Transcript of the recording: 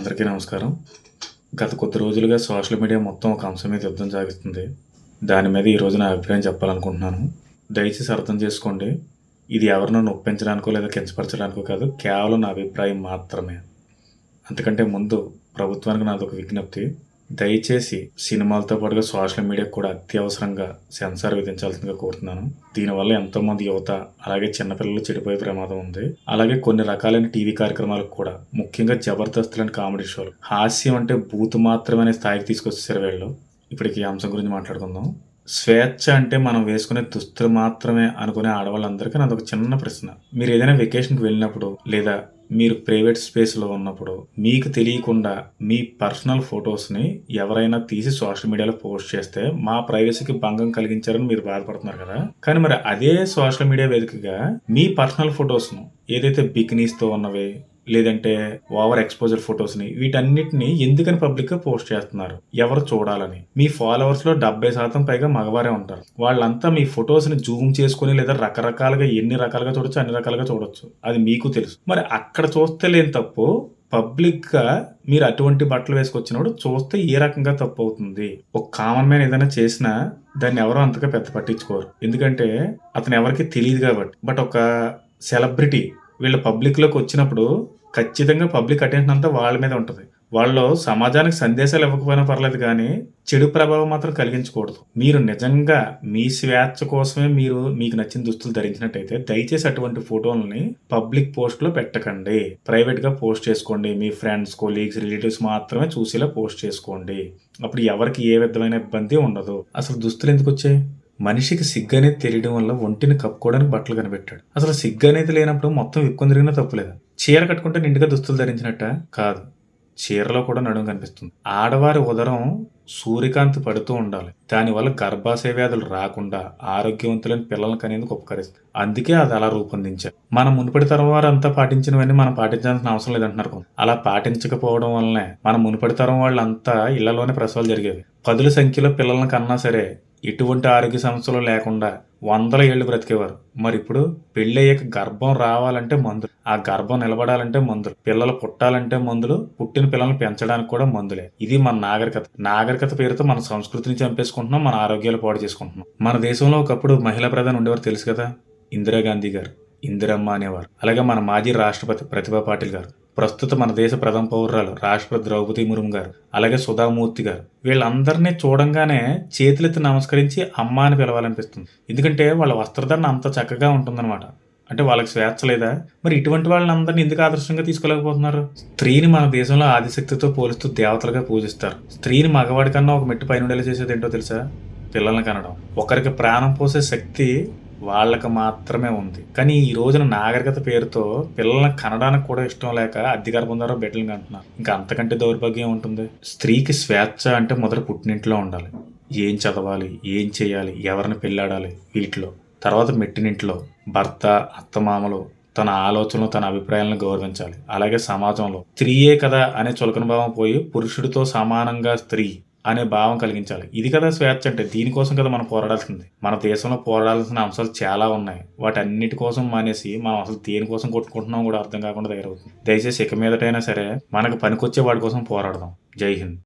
అందరికీ నమస్కారం. గత కొద్ది రోజులుగా సోషల్ మీడియా మొత్తం ఒక అంశం మీద యుద్ధం సాగిస్తుంది. దాని మీద ఈ రోజు నా అభిప్రాయం చెప్పాలనుకుంటున్నాను. దయచేసి అర్థం చేసుకోండి. ఇది ఎవరినో నొప్పించడానికో లేదా కించపరచడానికో కాదు కేవలం నా అభిప్రాయం మాత్రమే. అంతకంటే ముందు ప్రభుత్వానికి నాది ఒక విజ్ఞప్తి. దయచేసి సినిమాలతో పాటుగా సోషల్ మీడియాకు కూడా అత్యవసరంగా సెన్సార్ విధించాల్సిందిగా కోరుతున్నాను. దీనివల్ల ఎంతో మంది యువత అలాగే చిన్నపిల్లలు చెడిపోయే ప్రమాదం ఉంది. అలాగే కొన్ని రకాలైన టీవీ కార్యక్రమాలకు కూడా ముఖ్యంగా జబర్దస్త్ లాంటి కామెడీ షోలు. హాస్యం అంటే బూత్ మాత్రమే స్థాయికి తీసుకొచ్చేసారు వీళ్ళు. ఇప్పటికి ఈ అంశం గురించి మాట్లాడుకుందాం. స్వేచ్ఛ అంటే మనం వేసుకునే దుస్తులు మాత్రమే అనుకునే ఆడవాళ్ళందరికీ నాది ఒక చిన్న ప్రశ్న. మీరు ఏదైనా వెకేషన్కి వెళ్ళినప్పుడు లేదా మీరు ప్రైవేట్ స్పేస్లో ఉన్నప్పుడు మీకు తెలియకుండా మీ పర్సనల్ ఫొటోస్ని ఎవరైనా తీసి సోషల్ మీడియాలో పోస్ట్ చేస్తే మా ప్రైవసీకి భంగం కలిగించారని మీరు బాధపడుతున్నారు కదా. కానీ మరి అదే సోషల్ మీడియా వేదికగా మీ పర్సనల్ ఫొటోస్ను ఏదైతే బికినీస్తో ఉన్నవి లేదంటే ఓవర్ ఎక్స్పోజర్ ఫొటోస్ని వీటన్నిటిని ఎందుకని పబ్లిక్గా పోస్ట్ చేస్తున్నారు? ఎవరు చూడాలని? మీ ఫాలోవర్స్లో డెబ్బై శాతం పైగా మగవారే ఉంటారు. వాళ్ళంతా మీ ఫొటోస్ని జూమ్ చేసుకుని లేదా రకరకాలుగా ఎన్ని రకాలుగా చూడొచ్చు అన్ని రకాలుగా చూడొచ్చు. అది మీకు తెలుసు. మరి అక్కడ చూస్తే లేని తప్పు పబ్లిక్గా మీరు అటువంటి బట్టలు వేసుకొచ్చినప్పుడు చూస్తే ఏ రకంగా తప్పు అవుతుంది? ఒక కామన్ మ్యాన్ ఏదైనా చేసినా దాన్ని ఎవరో అంతగా పెద్ద పట్టించుకోరు. ఎందుకంటే అతను ఎవరికి తెలియదు కాబట్టి. బట్ ఒక సెలబ్రిటీ వీళ్ళ పబ్లిక్లోకి వచ్చినప్పుడు ఖచ్చితంగా పబ్లిక్ అటెన్షన్ అంతా వాళ్ళ మీద ఉంటుంది. వాళ్ళు సమాజానికి సందేశాలు ఇవ్వకపోయినా పర్లేదు కానీ చెడు ప్రభావం మాత్రం కలిగించకూడదు. మీరు నిజంగా మీ స్వేచ్ఛ కోసమే మీరు మీకు నచ్చిన దుస్తులు ధరించినట్టయితే దయచేసి అటువంటి ఫోటోలని పబ్లిక్ పోస్ట్లో పెట్టకండి. ప్రైవేట్గా పోస్ట్ చేసుకోండి. మీ ఫ్రెండ్స్ కొలీగ్స్ రిలేటివ్స్ మాత్రమే చూసేలా పోస్ట్ చేసుకోండి. అప్పుడు ఎవరికి ఏ విధమైన ఇబ్బంది ఉండదు. అసలు దుస్తులు ఎందుకు వచ్చాయి? మనిషికి సిగ్గు అనేది తెలియడం వల్ల ఒంటిని కప్పుకోవడానికి బట్టలు కనిపెట్టాడు. అసలు సిగ్గు అనేది లేనప్పుడు మొత్తం ఎక్కువ తిరిగినా తప్పులేదు? చీర కట్టుకుంటే నిండుగా దుస్తులు ధరించినట్ట? కాదు. చీరలో కూడా నడుము కనిపిస్తుంది. ఆడవారి ఉదరం సూర్యకాంతి పడుతూ ఉండాలి. దానివల్ల గర్భాశయ వ్యాధులు రాకుండా ఆరోగ్యవంతులైన పిల్లలకి అనేది ఉపకరిస్తుంది అందుకే అది అలా రూపొందించారు. మన మునుపటి తరం వారు అంతా పాటించినవన్నీ మనం పాటించాల్సిన అవసరం లేదంటున్నారు అలా పాటించకపోవడం వల్లనే మన మునుపటి తరం వాళ్ళంతా ఇళ్ళలోనే ప్రసవాలు జరిగేవి. పదుల సంఖ్యలో పిల్లలను కన్నా సరే ఎటువంటి ఆరోగ్య సమస్యలు లేకుండా వందల ఏళ్ళు బ్రతికేవారు. మరి ఇప్పుడు పెళ్ళయ్యాక గర్భం రావాలంటే మందులు ఆ గర్భం నిలబడాలంటే మందులు పిల్లలు పుట్టాలంటే మందులు పుట్టిన పిల్లల్ని పెంచడానికి కూడా మందులే. ఇది మన నాగరికత. నాగరికత పేరుతో మన సంస్కృతిని చంపేసుకుంటున్నాం మన ఆరోగ్యాలు పాడు చేసుకుంటున్నాం. మన దేశంలో ఒకప్పుడు మహిళా ప్రధాని ఉండేవారు తెలుసు కదా? ఇందిరాగాంధీ గారు. ఇందిరమ్మ అనేవారు. అలాగే మన మాజీ రాష్ట్రపతి ప్రతిభా పాటిల్ గారు. ప్రస్తుత మన దేశ ప్రథమ పౌరురాలు రాష్ట్రపతి ద్రౌపది ముర్ము గారు అలాగే సుధామూర్తి గారు. వీళ్ళందరినీ చూడంగానే చేతులెత్తి నమస్కరించి అమ్మ అని పిలవాలనిపిస్తుంది. ఎందుకంటే వాళ్ళ వస్త్రధారణ అంత చక్కగా ఉంటుందన్నమాట. అంటే వాళ్ళకి స్వేచ్ఛ లేదా? మరి ఇటువంటి వాళ్ళందరినీ ఎందుకు ఆదర్శంగా తీసుకోలేకపోతున్నారు? స్త్రీని మన దేశంలో ఆదిశక్తితో పోలుస్తూ దేవతలుగా పూజిస్తారు. స్త్రీని మగవాడి కన్నా ఒక మెట్టు పైన ఉండేలా చేసేది ఏంటో తెలుసా? పిల్లల్ని కనడం. ఒకరికి ప్రాణం పోసే శక్తి వాళ్ళకి మాత్రమే ఉంది. కానీ ఈ రోజున నాగరికత పేరుతో పిల్లల్ని కనడానికి కూడా ఇష్టం లేక అద్దె గర్భంధారో బిడ్డలు అంటున్నారు ఇంకా అంతకంటే దౌర్భాగ్యం ఉంటుంది స్త్రీకి స్వేచ్ఛ అంటే మొదట పుట్టినింట్లో ఉండాలి. ఏం చదవాలి? ఏం చేయాలి? ఎవరిని పెళ్ళాడాలి? వీటిలో. తర్వాత మెట్టినింట్లో భర్త అత్తమామలు తన ఆలోచనలు తన అభిప్రాయాలను గౌరవించాలి. అలాగే సమాజంలో స్త్రీయే కదా అనే చులకన భావం పోయి పురుషుడితో సమానంగా స్త్రీ అనే భావం కలిగించాలి. ఇది కదా స్వేచ్ఛ అంటే దీనికోసం కదా మనం పోరాడాల్సింది. మన దేశంలో పోరాడాల్సిన అంశాలు చాలా ఉన్నాయి. వాటన్నిటి కోసం మానేసి మనం అసలు దేనికోసం కొట్టుకుంటున్నాం కూడా అర్థం కాకుండా తయారవుతుంది. దయచేసి ఇక మీదటైనా సరే మనకు పనికొచ్చే వాడి కోసం పోరాడదాం. జై హింద్.